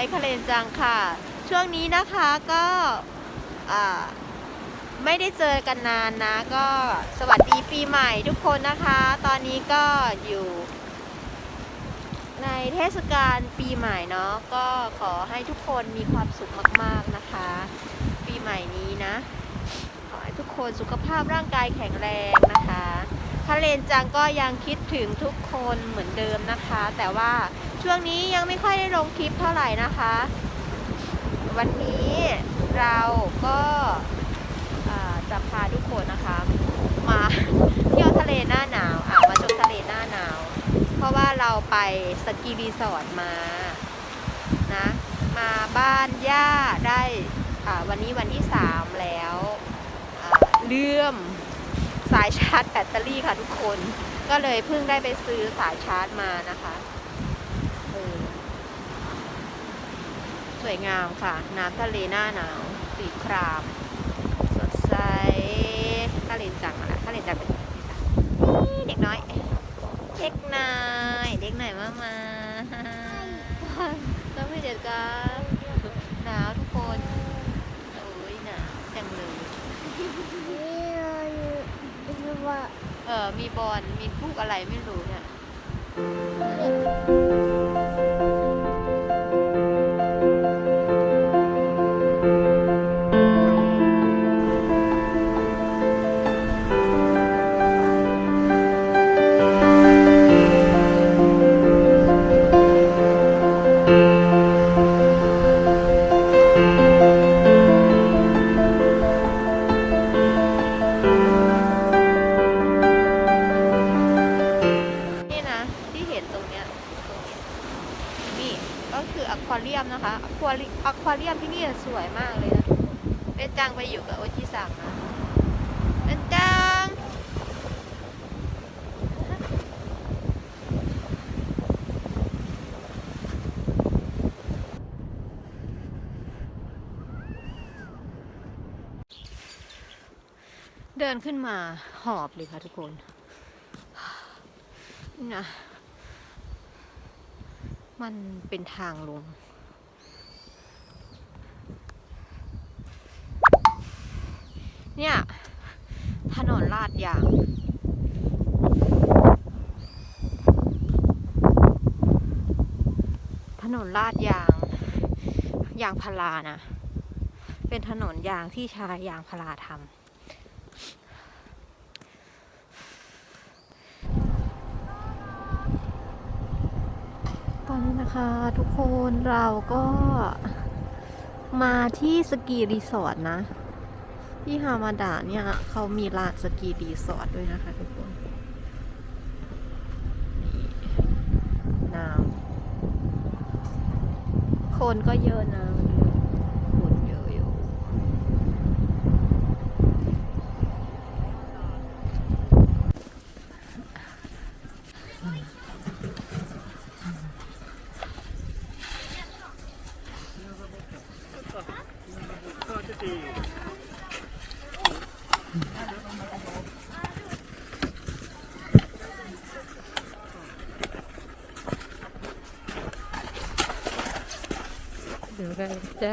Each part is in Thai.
องหนูน้อยคาเลนจังค่ะ ช่วงนี้นะคะก็ไม่ได้เจอกันนานนะ ก็สวัสดีปีใหม่ทุกคนนะคะ ตอนนี้ก็อยู่ ในเทศกาลปีใหม่เนาะก็ขอให้ทุกคนมีความสุขมากๆนะคะ ปีใหม่นี้นะ ขอให้ทุกคนสุขภาพร่างกายแข็งแรงนะคะ ทะเลนจังก็ยังคิดถึงทุกคนเหมือนเดิมนะคะ แต่ว่าช่วงนี้ยังไม่ค่อยได้ลงคลิปเท่าไหร่นะคะ วันนี้เราก็าจะพาทุกคนนะคะ มาเที่ยวทะเลหน้าหนาวอะมาชมทะเลหน้าหนาว เพราะว่าเราไปสกีรีสอร์ทมานะมาบ้านย่าได้วันนี้วันที่3แล้วเลื่อมายชาร์จแบตเตอรี่ค่ะทุกคน ก็เลยเพิ่งได้ไปซื้อสายชาร์จมานะคะเออสวยงามค่ะ น้ำทะเลหน้าหนาว สีคราม สดใสทะเลจังอะทะเลจังเป็นเด็กน้อย เด็กหน่อยเด็กหน่อยมามาก็ไม่เด็ดกันหนาวทุกคน โอ้ยหนาวจังเลย ว่า เออมีบอลมีลูกอะไรไม่รู้เนี่ย นะคะอควาเรีอควาเรียมที่นี่สวยมากเลยนะทุกคนเป็นจังไปอยู่กับโอจิสังนะเป็นจังเดินขึ้นมาหอบเลยค่ะทุกคนนี่นะมันเป็นทางลง เนี่ย ถนนลาดยางถนนลาดยาง ยางพารานะ เป็นถนนยางที่ช้ยางพาราทำตอนนี้นะคะทุกคนเราก็มาที่สกีรีสอร์ทนะ ที่ฮามาดาเนี่ยเขามีลานสกีรีสอร์ทด้วยนะคะทุกคนนี่น้ำคนก็เยอะนะคนเยอะอยู่ เดี๋ยวกันแจ้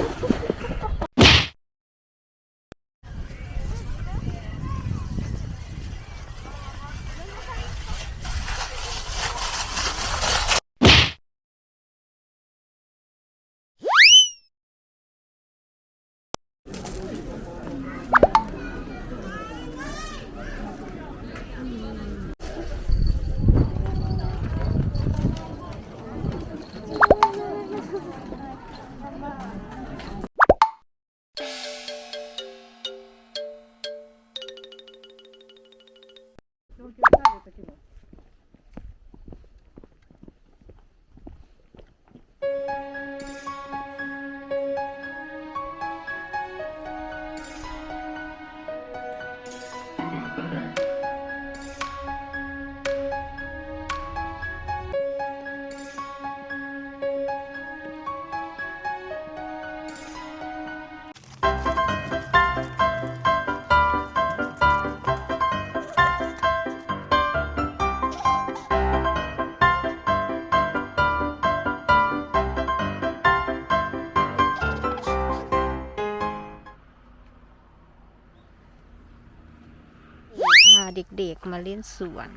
เด็กมาเล่นสวน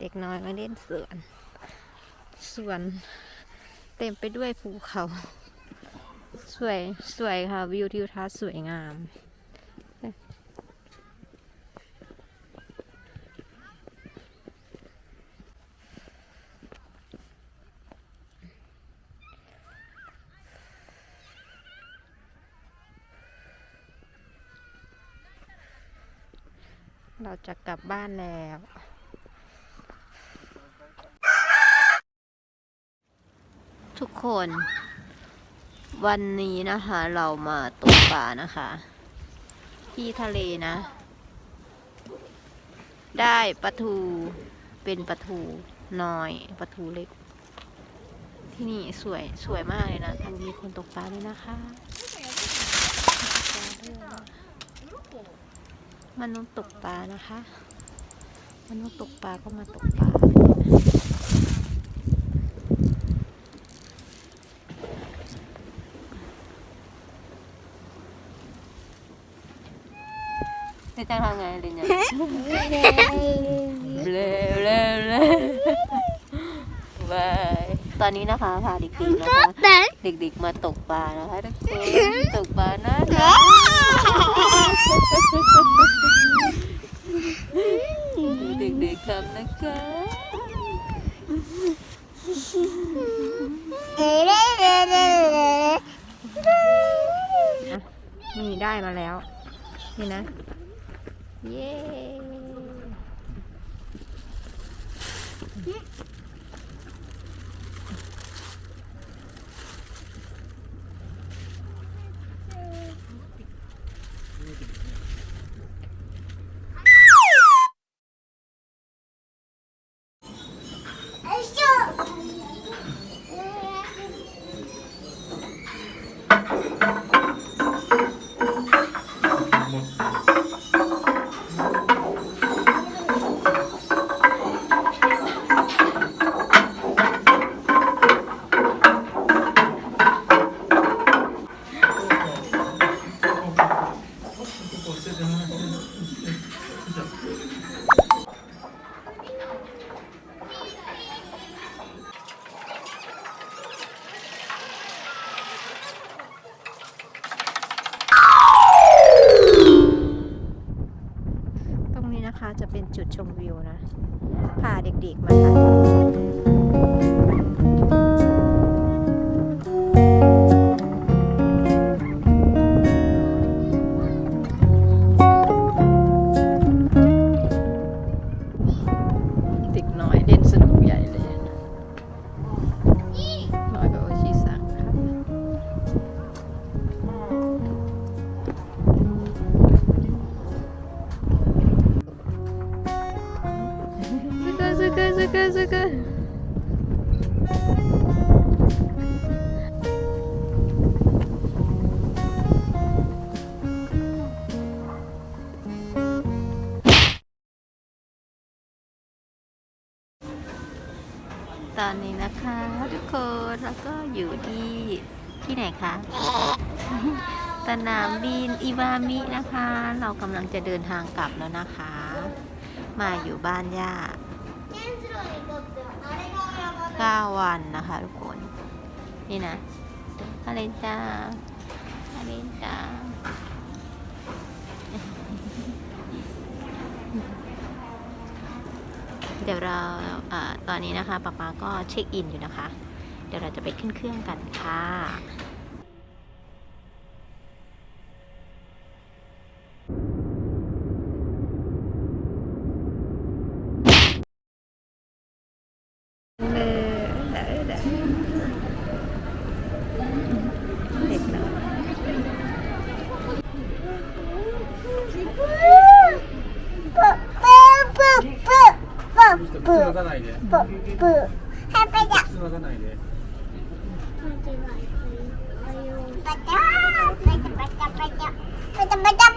เด็กน้อยมาเล่นสวน สวน เต็มไปด้วยภูเขา สวย สวยค่ะ วิวทิวทัศน์สวยงาม เราจะกลับบ้านแล้ว ทุกคน วันนี้นะคะ เรามาตกปลานะคะ ที่ทะเลนะ ได้ปลาทูเป็นปลาทูน้อยปลาทูเล็ก ที่นี่สวยสวยมากเลยนะทางมีคนตกปลาด้วยนะคะ มนุษย์ตกปลานะคะมนุษย์ตกปลาก็มาตกปลาจะจะทำไงลินเนี่ยเบลเบลเบลบายตอนนี้นะคะพาเด็กๆนะคะ เด็กๆมาตกปลานะคะทุกคนตกปลานะดู เด็กๆทำนะคะนี่ได้มาแล้ว นี่นะ เย้ นะคะ จะเป็นจุดชมวิวนะ พาเด็กๆมาถ่าย นามบินอิวามินะคะ เรากำลังจะเดินทางกลับแล้วนะคะ มาอยู่บ้านย่า9วันนะคะทุกคน นี่นะอะไรจ้าอะไรจ้าเดี๋ยวเราอตอนนี้นะคะป๊าป๊าก็เช็คอินอยู่นะคะ เดี๋ยวเราจะไปขึ้นเครื่องกันค่ะ ーがないで。ブーブーパパだつながないで。パチパタパチパパパパ